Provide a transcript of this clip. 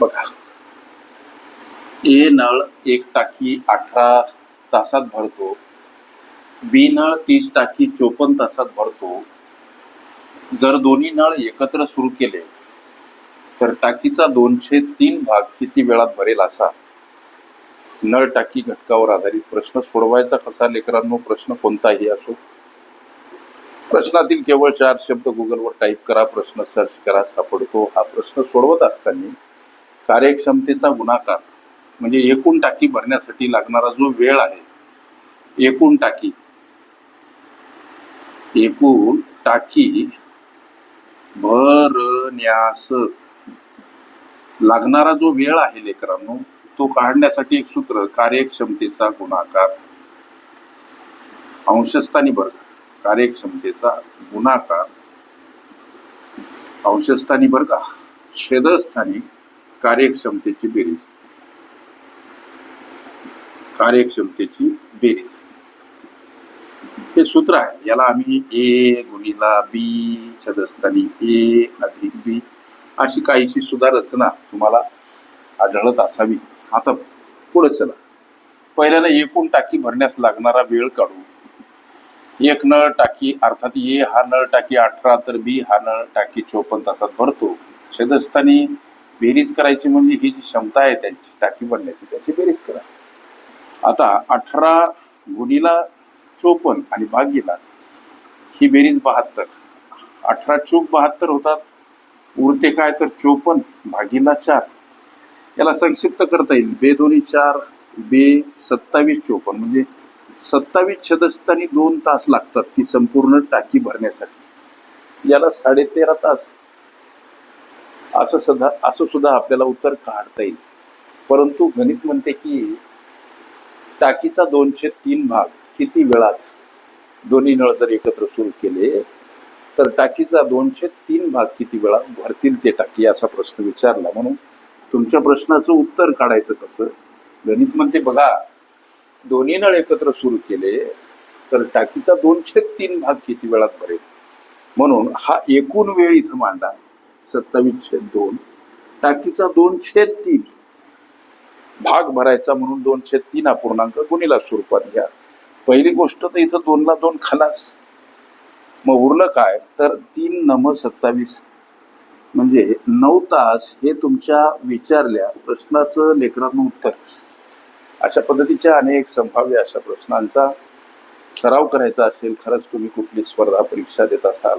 बघा. ए नळ एक टाकी अठरा तासात भरतो. बी नळ तीस टाकी चोपन्न तासात भरतो. जर दोन्ही नळ एकत्र सुरू केले तर टाकीचा दोनशे तीन भाग किती वेळात भरेल असा? नळ टाकी घटकावर आधारित प्रश्न सोडवायचा कसा? लेकरांनो प्रश्न कोणताही असो. प्रश्नातील केवळ चार शब्द गुगलवर टाईप करा प्रश्न सर्च करा सापडतो. हा प्रश्न सोडवत असताना कार्यक्षमतेचा गुणाकार म्हणजे एकूण टाकी भरण्यासाठी लागणारा जो वेळ आहे एकूण टाकी एकूण टाकी भरण्यास लागणारा जो वेळ आहे लेकरांनो तो काढण्यासाठी एक सूत्र कार्यक्षमतेचा गुणाकार. अंशस्थानी वर्ग कार्यक्षमतेचा गुणाकार. अंशस्थानी वर्ग छेदस्थानी कार्यक्षमतेची बेरीज. कार्यक्षमतेची बेरीज. हे सूत्र आहे. याला आम्ही ए गुणिला बी छदस्थानी ए अधिक बी अशी काहीशी सुद्धा रचना तुम्हाला आढळत असावी. आता पुढे चला. पहिल्याला एकूण टाकी भरण्यास लागणारा वेळ काढू. एक नळ टाकी अर्थात ए हा नळ टाकी अठरा तर बी हा नळ टाकी चोपन्न तासात भरतो. छेदस्थानी बेरीज करायची म्हणजे ही जी क्षमता आहे त्यांची टाकी भरण्याची त्याची बेरीज करा. आता अठरा गुणीला चोपन्न आणि भागीला ही बेरीज बहात्तर. अठरा चूक बहात्तर होतात उरते काय तर चोपन्न भागीला चार. याला संक्षिप्त करता येईल. बे दोन्ही चार बे सत्तावीस चोपन्न. म्हणजे सत्तावीस छदस्तानी दोन तास लागतात ती संपूर्ण टाकी भरण्यासाठी. याला साडेतेरा तास असं सुद्धा असं सुद्धा आपल्याला उत्तर काढता येईल. परंतु गणित म्हणते की टाकीचा दोनशे तीन भाग किती वेळात दोन्ही नळ जर एकत्र सुरू केले तर टाकीचा दोनशे तीन भाग किती वेळा भरतील ते टाकी? असा प्रश्न विचारला. म्हणून तुमच्या प्रश्नाचं उत्तर काढायचं कसं? गणित म्हणते बघा दोन्ही नळ एकत्र सुरू केले तर टाकीचा दोनशे तीन भाग किती वेळात भरेल? म्हणून हा एकूण वेळ इथं मांडा. सत्तावीस छेद दोन. टाकीचा दोनशे तीन. भाग भरायचा म्हणून दोनशे तीन अपूर्णांक गुणीला स्वरूपात घ्या. पहिली गोष्ट तर इथं दोनला दोन खलास. मग उरलं काय? तर तीन नम सत्तावीस. म्हणजे नऊ तास हे तुमच्या विचारल्या प्रश्नाचं लेकरांना उत्तर. अशा पद्धतीच्या अनेक संभाव्य अशा प्रश्नांचा सराव करायचा असेल खरंच तुम्ही कुठली स्पर्धा परीक्षा देत असाल.